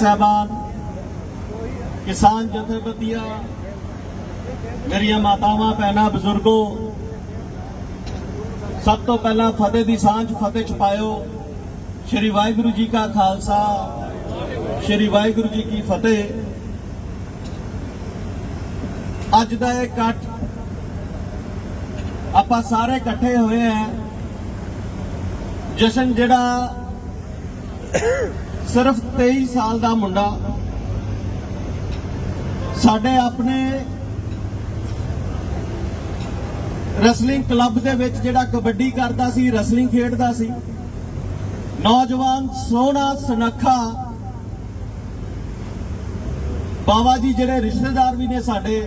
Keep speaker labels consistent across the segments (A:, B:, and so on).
A: ਸਾਹਿਬਾਨ ਕਿਸਾਨ ਜਥੇਬੰਦੀਆਂ, ਮੇਰੀਆਂ ਮਾਤਾਵਾਂ, ਭੈਣਾਂ, ਬਜ਼ੁਰਗੋ, ਸਭ ਤੋਂ ਪਹਿਲਾਂ ਫਤਿਹ ਦੀ ਸਾਂਝ ਫਤਿਹ ਚ ਪਾਇਓ। ਸ਼੍ਰੀ ਵਾਹਿਗੁਰੂ ਜੀ ਕਾ ਖਾਲਸਾ, ਸ਼੍ਰੀ ਵਾਹਿਗੁਰੂ ਜੀ ਕੀ ਫਤਿਹ। ਅੱਜ ਦਾ ਇਹ ਇਕੱਠ ਆਪਾਂ ਸਾਰੇ ਇਕੱਠੇ ਹੋਏ ਆ ਜਸ਼ਨ ਜਿਹੜਾ ਸਿਰਫ 23 ਸਾਲ ਦਾ ਮੁੰਡਾ ਸਾਡੇ ਆਪਣੇ ਰੈਸਲਿੰਗ ਕਲੱਬ ਦੇ ਵਿੱਚ ਜਿਹੜਾ ਕਬੱਡੀ ਕਰਦਾ ਸੀ, ਰੈਸਲਿੰਗ ਖੇਡਦਾ ਸੀ। ਨੌਜਵਾਨ ਸੋਹਣਾ ਸੁਨੱਖਾ ਬਾਬਾ ਜੀ ਜਿਹੜੇ ਰਿਸ਼ਤੇਦਾਰ ਵੀ ਨੇ ਸਾਡੇ,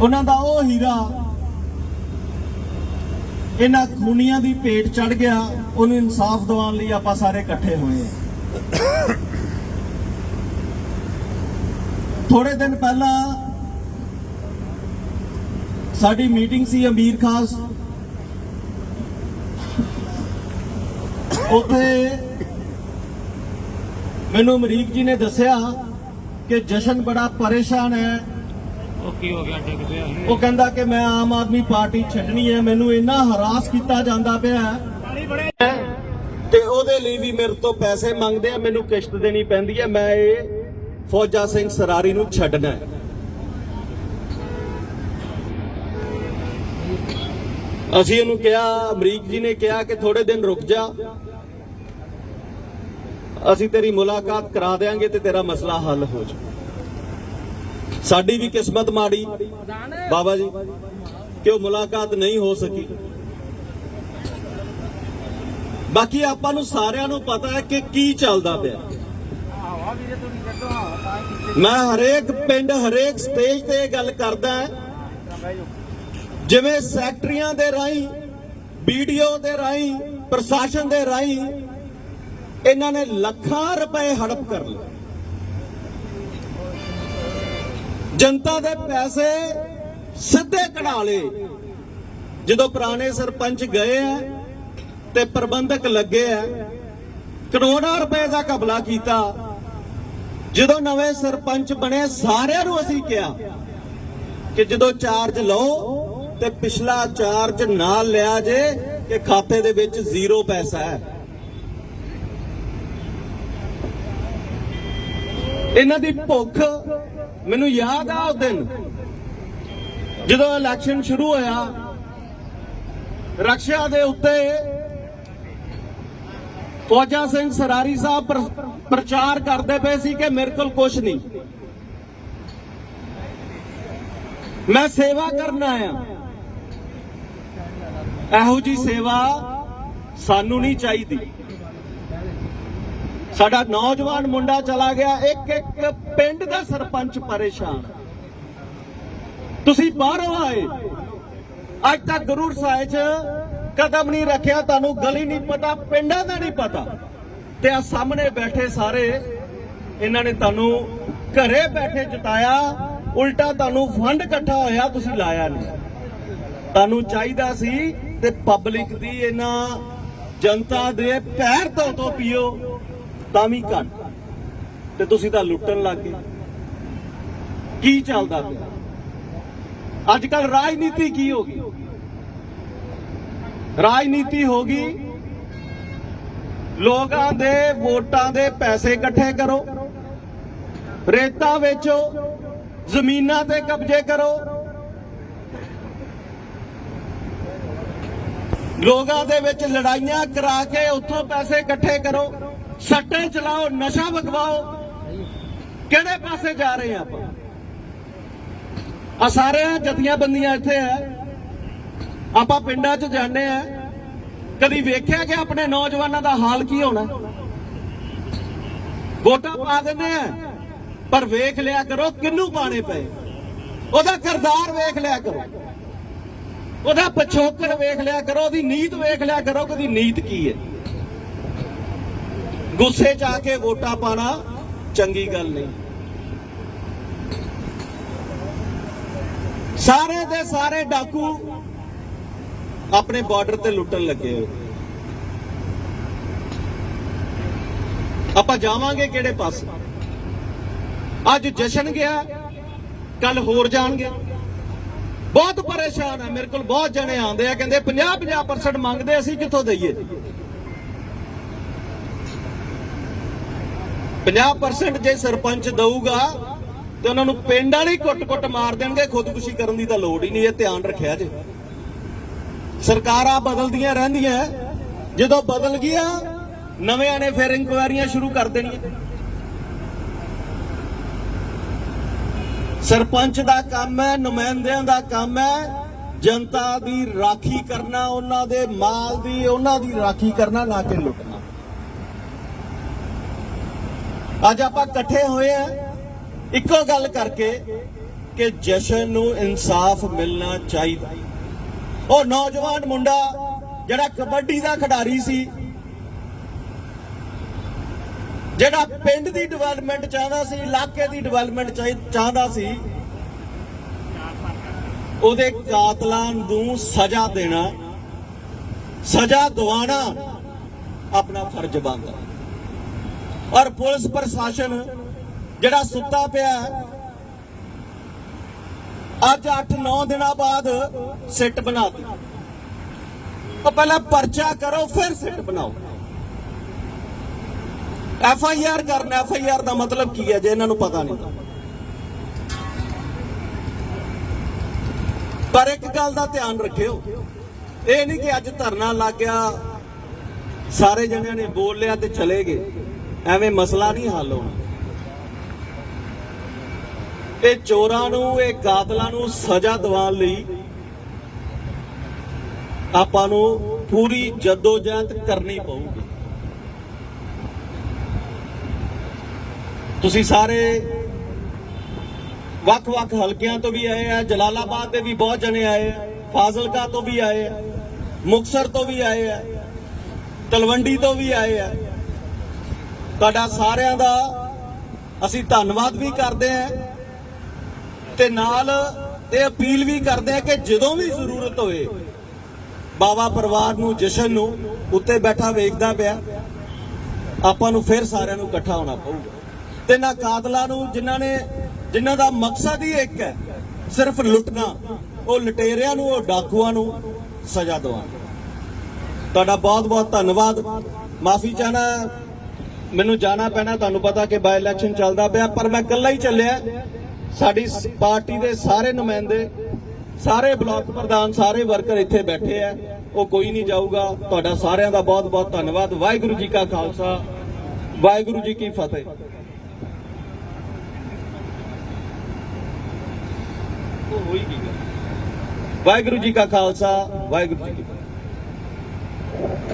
A: ਉਹਨਾਂ ਦਾ ਉਹ ਹੀਰਾ ਇਹਨਾਂ ਖੂਨੀਆਂ ਦੀ ਭੇਟ ਚੜ ਗਿਆ, ਉਹਨੂੰ ਇਨਸਾਫ ਦਿਵਾਉਣ ਲਈ ਆਪਾਂ ਸਾਰੇ ਇਕੱਠੇ ਹੋਏ ਹਾਂ। ਥੋੜੇ ਦਿਨ ਪਹਿਲਾਂ ਸਾਡੀ ਮੀਟਿੰਗ ਸੀ ਅਮੀਰ ਖਾਸ। ਉੱਥੇ ਮੈਨੂੰ ਅਮਰੀਕ ਜੀ ਨੇ ਦੱਸਿਆ ਕਿ ਜਸ਼ਨ ਬੜਾ ਪਰੇਸ਼ਾਨ ਹੈ।
B: ਉਹ ਕੀ ਹੋ ਗਿਆ, ਡਿੱਗ ਪਿਆ
A: ਉਹ ਕਹਿੰਦਾ ਕਿ ਮੈਂ ਆਮ ਆਦਮੀ ਪਾਰਟੀ ਛੱਡਣੀ ਹੈ, ਮੈਨੂੰ ਇੰਨਾ ਹਰਾਸ ਕੀਤਾ ਜਾਂਦਾ ਪਿਆ ਹੈ। ਤੇ ਉਹਦੇ ਲਈ ਵੀ ਮੇਰੇ ਤੋਂ ਪੈਸੇ ਮੰਗਦੇ ਆ, ਮੈਨੂੰ ਕਿਸ਼ਤ ਦੇਣੀ ਪੈਂਦੀ ਹੈ, ਮੈਂ ਇਹ ਫੌਜਾ ਸਿੰਘ ਸਰਾਰੀ ਨੂੰ ਛੱਡਣਾ ਹੈ। ਅਸੀਂ ਉਹਨੂੰ ਕਿਹਾ, ਅਮਰੀਕ ਜੀ ਨੇ ਕਿਹਾ ਕਿ ਥੋੜੇ ਦਿਨ ਰੁਕ ਜਾ। ਅਸੀਂ ਤੇਰੀ ਮੁਲਾਕਾਤ ਕਰਾ ਦੇਾਂਗੇ ਤੇ ਤੇਰਾ ਮਸਲਾ ਹੱਲ ਹੋ ਜਾ ਸਾਡੀ ਵੀ ਕਿਸਮਤ ਮਾੜੀ। ਬਾਬਾ ਜੀ ਕਿ ਉਹ ਮੁਲਾਕਾਤ ਨਹੀਂ ਹੋ ਸਕੀ? ਬਾਕੀ ਆਪਾਂ ਨੂੰ ਸਾਰਿਆਂ ਨੂੰ ਪਤਾ ਹੈ ਕਿ ਕੀ ਚੱਲਦਾ ਪਿਆ। ਮੈਂ ਹਰੇਕ ਪਿੰਡ, ਹਰੇਕ ਸਟੇਜ ਤੇ ਇਹ ਗੱਲ ਕਰਦਾ ਜਿਵੇਂ ਸੈਕਟਰੀਆਂ ਦੇ ਰਾਹੀਂ, ਵੀਡੀਓ ਦੇ ਰਾਹੀਂ, ਪ੍ਰਸ਼ਾਸਨ ਦੇ ਰਾਹੀਂ ਇਹਨਾਂ ਨੇ ਲੱਖਾਂ ਰੁਪਏ ਹੜਪ ਕਰ ਲਏ। ਜਨਤਾ ਦੇ ਪੈਸੇ ਸਿੱਧੇ ਕਢਾ ਲਏ। ਜਦੋਂ ਪੁਰਾਣੇ ਸਰਪੰਚ ਗਏ ਆ ਤੇ ਪ੍ਰਬੰਧਕ ਲੱਗੇ ਆ, ਕਰੋੜਾਂ ਰੁਪਏ ਦਾ ਕਬਲਾ ਕੀਤਾ। ਜਦੋਂ ਨਵੇਂ ਸਰਪੰਚ ਬਣੇ, ਸਾਰਿਆਂ ਨੂੰ ਅਸੀਂ ਕਿਹਾ ਕਿ ਜਦੋਂ ਚਾਰਜ ਲਓ ਤੇ ਪਿਛਲਾ ਚਾਰਜ ਨਾਲ ਲਿਆ ਜੇ ਕਿ ਖਾਤੇ ਦੇ ਵਿੱਚ ਜ਼ੀਰੋ ਪੈਸਾ ਹੈ। ਇਹਨਾਂ ਦੀ ਭੁੱਖ ਮੈਨੂੰ ਯਾਦ ਆ ਉਹ ਦਿਨ। ਜਦੋਂ ਇਲੈਕਸ਼ਨ ਸ਼ੁਰੂ ਹੋਇਆ ਰਕਸ਼ਾ ਦੇ ਉੱਤੇ ਫੌਜਾ ਸਿੰਘ ਸਰਾਰੀ ਸਾਹਿਬ ਪ੍ਰਚਾਰ ਕਰਦੇ ਪਏ ਸੀ ਕਿ ਮੇਰੇ ਕੋਲ ਕੁਝ ਨਹੀਂ। ਮੈਂ ਸੇਵਾ ਕਰਨ ਆਇਆ। ਇਹੋ ਜੀ ਸੇਵਾ ਸਾਨੂੰ ਨਹੀਂ ਚਾਹੀਦੀ। ਸਾਡਾ ਨੌਜਵਾਨ ਮੁੰਡਾ ਚਲਾ ਗਿਆ, ਇੱਕ ਇੱਕ ਪਿੰਡ ਦਾ ਸਰਪੰਚ ਪਰੇਸ਼ਾਨ। ਤੁਸੀਂ ਬਾਹਰੋਂ ਆਏ। ਅੱਜ ਤੱਕ ਗੁਰੂ ਸਾਹਿਬ ਚ ਕਦਮ ਨਹੀਂ ਰੱਖਿਆ, ਤੁਹਾਨੂੰ ਗਲੀ ਨਹੀਂ ਪਤਾ, ਪਿੰਡਾਂ ਦਾ ਨਹੀਂ ਪਤਾ। ਤੇ ਆ ਸਾਹਮਣੇ ਬੈਠੇ ਸਾਰੇ, ਇਹਨਾਂ ਨੇ ਤੁਹਾਨੂੰ ਘਰੇ ਬੈਠੇ ਜਿਤਾਇਆ, ਉਲਟਾ ਤੁਹਾਨੂੰ ਫੰਡ ਇਕੱਠਾ ਹੋਇਆ, ਤੁਸੀਂ ਲਾਇਆ ਨਹੀਂ। ਤੁਹਾਨੂੰ ਚਾਹੀਦਾ ਸੀ ਤੇ ਪਬਲਿਕ ਦੀ ਇਹਨਾਂ ਜਨਤਾ ਦੇ ਪੈਰ ਤੋਂ ਤੋਂ ਪੀਓ। ਤਾਂ ਵੀ ਘੱਟ। ਤੇ ਤੁਸੀਂ ਤਾਂ ਲੁੱਟਣ ਲੱਗ ਗਏ। ਕੀ ਚੱਲਦਾ ਪਿਆ? ਅੱਜ ਕੱਲ ਰਾਜਨੀਤੀ ਕੀ ਹੋ ਗਈ? ਰਾਜਨੀਤੀ ਹੋ ਗਈ, ਲੋਕਾਂ ਦੇ ਵੋਟਾਂ ਦੇ ਪੈਸੇ ਇਕੱਠੇ ਕਰੋ, ਰੇਤਾ ਵੇਚੋ, ਜ਼ਮੀਨਾਂ ਤੇ ਕਬਜ਼ੇ ਕਰੋ। ਲੋਕਾਂ ਦੇ ਵਿੱਚ ਲੜਾਈਆਂ ਕਰਾ ਕੇ ਉੱਥੋਂ ਪੈਸੇ ਇਕੱਠੇ ਕਰੋ। ਸੱਟੇ ਚਲਾਓ, ਨਸ਼ਾ ਵਗਵਾਓ। ਕਿਹੜੇ ਪਾਸੇ ਜਾ ਰਹੇ ਆ ਆਪਾਂ? ਆ ਸਾਰਿਆਂ ਜਥੀਆਂ ਬੰਦੀਆਂ ਇੱਥੇ ਆ। ਆਪਾਂ ਪਿੰਡਾਂ 'ਚ ਜਾਂਦੇ ਆ। ਕਦੀ ਵੇਖਿਆ ਕਿ ਆਪਣੇ ਨੌਜਵਾਨਾਂ ਦਾ ਹਾਲ ਕੀ ਹੋਣਾ? ਵੋਟਾਂ ਪਾ ਦਿੰਦੇ ਆ, ਪਰ ਵੇਖ ਲਿਆ ਕਰੋ ਕਿੰਨੂੰ ਪਾਣੇ ਪਏ। ਉਹਦਾ ਕਿਰਦਾਰ ਵੇਖ ਲਿਆ ਕਰੋ। ਉਹਦਾ ਪਿਛੋਕੜ ਵੇਖ ਲਿਆ ਕਰੋ, ਉਹਦੀ ਨੀਤ ਵੇਖ ਲਿਆ ਕਰੋ ਕਿ ਉਹਦੀ ਨੀਤ ਕੀ ਹੈ। ਗੁੱਸੇ 'ਚ ਆ ਕੇ ਵੋਟਾਂ ਪਾਣਾ ਚੰਗੀ ਗੱਲ ਨਹੀਂ। ਸਾਰੇ ਦੇ ਸਾਰੇ ਡਾਕੂ ਆਪਣੇ ਬਾਰਡਰ ਤੇ ਲੁੱਟਣ ਲੱਗੇ ਹੋਏ। ਆਪਾਂ ਜਾਵਾਂਗੇ ਕਿਹੜੇ ਪਾਸੇ? ਅੱਜ ਜਸ਼ਨ ਗਿਆ ਕੱਲ ਹੋਰ ਜਾਣਗੇ। ਬਹੁਤ ਪਰੇਸ਼ਾਨ ਹੈ ਮੇਰੇ ਕੋਲ ਬਹੁਤ ਜਣੇ ਆਉਂਦੇ ਆ, ਕਹਿੰਦੇ 50 50% ਮੰਗਦੇ ਅਸੀਂ ਕਿੱਥੋਂ ਦਈਏ? 50% ਜੇ ਸਰਪੰਚ ਦਊਗਾ ਤੇ ਉਹਨਾਂ ਨੂੰ ਪਿੰਡ ਵਾਲੀ ਕੁੱਟ-ਕੁੱਟ ਮਾਰ ਦੇਣਗੇ, ਖੁਦਕੁਸ਼ੀ ਕਰਨ ਦੀ ਤਾਂ ਲੋੜ ਹੀ ਨਹੀਂ, ਇਹ ਧਿਆਨ ਰੱਖਿਆ ਜੇ। ਸਰਕਾਰਾਂ ਬਦਲਦੀਆਂ ਰਹਿੰਦੀਆਂ, ਜਦੋਂ ਬਦਲ ਗਿਆ ਨਵਿਆਂ ਨੇ ਫਿਰ ਇਨਕੁਆਇਰੀਆਂ ਸ਼ੁਰੂ ਕਰ ਦੇਣੀਆਂ। ਸਰਪੰਚ ਦਾ ਕੰਮ ਹੈ, ਨੁਮਾਇੰਦਿਆਂ ਦਾ ਕੰਮ ਹੈ, ਜਨਤਾ ਦੀ ਰਾਖੀ ਕਰਨਾ, ਉਹਨਾਂ ਦੇ ਮਾਲ ਦੀ, ਉਹਨਾਂ ਦੀ ਰਾਖੀ ਕਰਨਾ, ਨਾ ਕਿ ਲੁੱਟਣਾ। ਅੱਜ ਆਪਾਂ ਇਕੱਠੇ ਹੋਏ ਆ। ਇੱਕੋ ਗੱਲ ਕਰਕੇ ਕਿ ਜਸ਼ਨ ਨੂੰ ਇਨਸਾਫ ਮਿਲਣਾ ਚਾਹੀਦਾ। ਉਹ ਨੌਜਵਾਨ ਮੁੰਡਾ ਜਿਹੜਾ ਕਬੱਡੀ ਦਾ ਖਿਡਾਰੀ ਸੀ, ਜਿਹੜਾ ਪਿੰਡ ਦੀ ਡਿਵੈਲਪਮੈਂਟ ਚਾਹੁੰਦਾ ਸੀ, ਇਲਾਕੇ ਦੀ ਡਿਵੈਲਪਮੈਂਟ ਚਾਹੁੰਦਾ ਸੀ, ਉਹਦੇ ਕਾਤਲਾਂ ਨੂੰ ਸਜ਼ਾ ਦੇਣਾ, ਸਜ਼ਾ ਦਿਵਾਣਾ ਆਪਣਾ ਫਰਜ਼ ਬਣਦਾ। ਔਰ ਪੁਲਿਸ ਪ੍ਰਸ਼ਾਸਨ ਜਿਹੜਾ ਸੁੱਤਾ ਪਿਆ ਅੱਜ 8-9 ਦਿਨਾਂ ਬਾਅਦ ਸਿੱਟ ਬਣਾ ਦਿੱਤੀ। ਉਹ ਪਹਿਲਾਂ ਪਰਚਾ ਕਰੋ, ਫਿਰ ਸਿੱਟ ਬਣਾਓ। ਐਫ ਆਈ ਆਰ ਕਰਨਾ, ਐਫ ਆਈ ਆਰ ਦਾ ਮਤਲਬ ਕੀ ਹੈ ਜੇ ਇਹਨਾਂ ਨੂੰ ਪਤਾ ਨਹੀਂ ਪਰ ਇੱਕ ਗੱਲ ਦਾ ਧਿਆਨ ਰੱਖਿਓ, ਇਹ ਨਹੀਂ ਕਿ ਅੱਜ ਧਰਨਾ ਲੱਗ ਗਿਆ, ਸਾਰੇ ਜਣਿਆਂ ਨੇ ਬੋਲ ਲਿਆ ਤੇ ਚਲੇ ਗਏ। ਐਵੇਂ ਮਸਲਾ ਨਹੀਂ ਹੱਲ ਹੋਣਾ। ਤੇ ਚੋਰਾਂ ਨੂੰ, ਇਹ ਕਾਤਲਾਂ ਨੂੰ ਸਜ਼ਾ ਦਿਵਾਉਣ ਲਈ ਆਪਾਂ ਨੂੰ ਪੂਰੀ ਜਦੋਜਹਿਦ ਕਰਨੀ ਪਊਗੀ। ਤੁਸੀਂ ਸਾਰੇ ਵੱਖ-ਵੱਖ ਹਲਕਿਆਂ ਤੋਂ ਵੀ ਆਏ ਆ, ਜਲਾਲਾਬਾਦ ਦੇ ਵੀ ਬਹੁਤ ਜਣੇ ਆਏ ਆ, ਫਾਜ਼ਿਲਕਾ ਤੋਂ ਵੀ ਆਏ ਆ ਮੁਕਸਰ ਤੋਂ ਵੀ ਆਏ ਆ, ਤਲਵੰਡੀ ਤੋਂ ਵੀ ਆਏ ਆ। ਤੁਹਾਡਾ ਸਾਰਿਆਂ ਦਾ ਅਸੀਂ ਧੰਨਵਾਦ ਵੀ ਕਰਦੇ ਆ ਤੇ ਨਾਲ ਇਹ ਅਪੀਲ ਵੀ ਕਰਦੇ ਆ ਕਿ ਜਦੋਂ ਵੀ ਜ਼ਰੂਰਤ ਹੋਵੇ ਬਾਬਾ ਪਰਿਵਾਰ ਨੂੰ, ਜਸ਼ਨ ਨੂੰ ਉੱਤੇ ਬੈਠਾ ਵੇਖਦਾ ਪਿਆ। ਆਪਾਂ ਨੂੰ ਫਿਰ ਸਾਰਿਆਂ ਨੂੰ ਇਕੱਠਾ ਹੋਣਾ ਪਊਗਾ। ਤੇ ਨਾ ਕਾਤਲਾਂ ਨੂੰ, ਜਿਨ੍ਹਾਂ ਨੇ, ਜਿਨ੍ਹਾਂ ਦਾ ਮਕਸਦ ਹੀ ਇੱਕ ਹੈ, ਸਿਰਫ ਲੁੱਟਣਾ, ਉਹ ਲਟੇਰਿਆਂ ਨੂੰ, ਉਹ ਡਾਕੂਆਂ ਨੂੰ ਸਜ਼ਾ ਦਿਵਾਉਣਾ ਤੁਹਾਡਾ ਬਹੁਤ ਬਹੁਤ ਧੰਨਵਾਦ। ਮਾਫੀ ਚਾਹਨਾ ਮੈਨੂੰ ਜਾਣਾ ਪੈਣਾ ਤੁਹਾਨੂੰ ਪਤਾ ਕਿ ਬਾਈ ਇਲੈਕਸ਼ਨ ਚੱਲਦਾ ਪਿਆ ਪਰ ਮੈਂ ਇਕੱਲਾ ਹੀ ਚੱਲਿਆ। ਸਾਡੀ ਪਾਰਟੀ ਦੇ ਸਾਰੇ ਨੁਮਾਇੰਦੇ ਸਾਰੇ ਬਲਾਕ ਪ੍ਰਧਾਨ ਸਾਰੇ ਵਰਕਰ ਇੱਥੇ ਬੈਠੇ ਆ। ਉਹ ਕੋਈ ਨਹੀਂ ਜਾਊਗਾ। ਤੁਹਾਡਾ ਸਾਰਿਆਂ ਦਾ ਬਹੁਤ ਬਹੁਤ ਧੰਨਵਾਦ। ਵਾਹਿਗੁਰੂ ਜੀ ਕਾ ਖਾਲਸਾ ਵਾਹਿਗੁਰੂ ਜੀ ਕੀ ਫਤਿਹ। ਵਾਹਿਗੁਰੂ ਜੀ ਕਾ ਖਾਲਸਾ ਵਾਹਿਗੁਰੂ ਜੀ ਕੀ ਫਤਿਹ।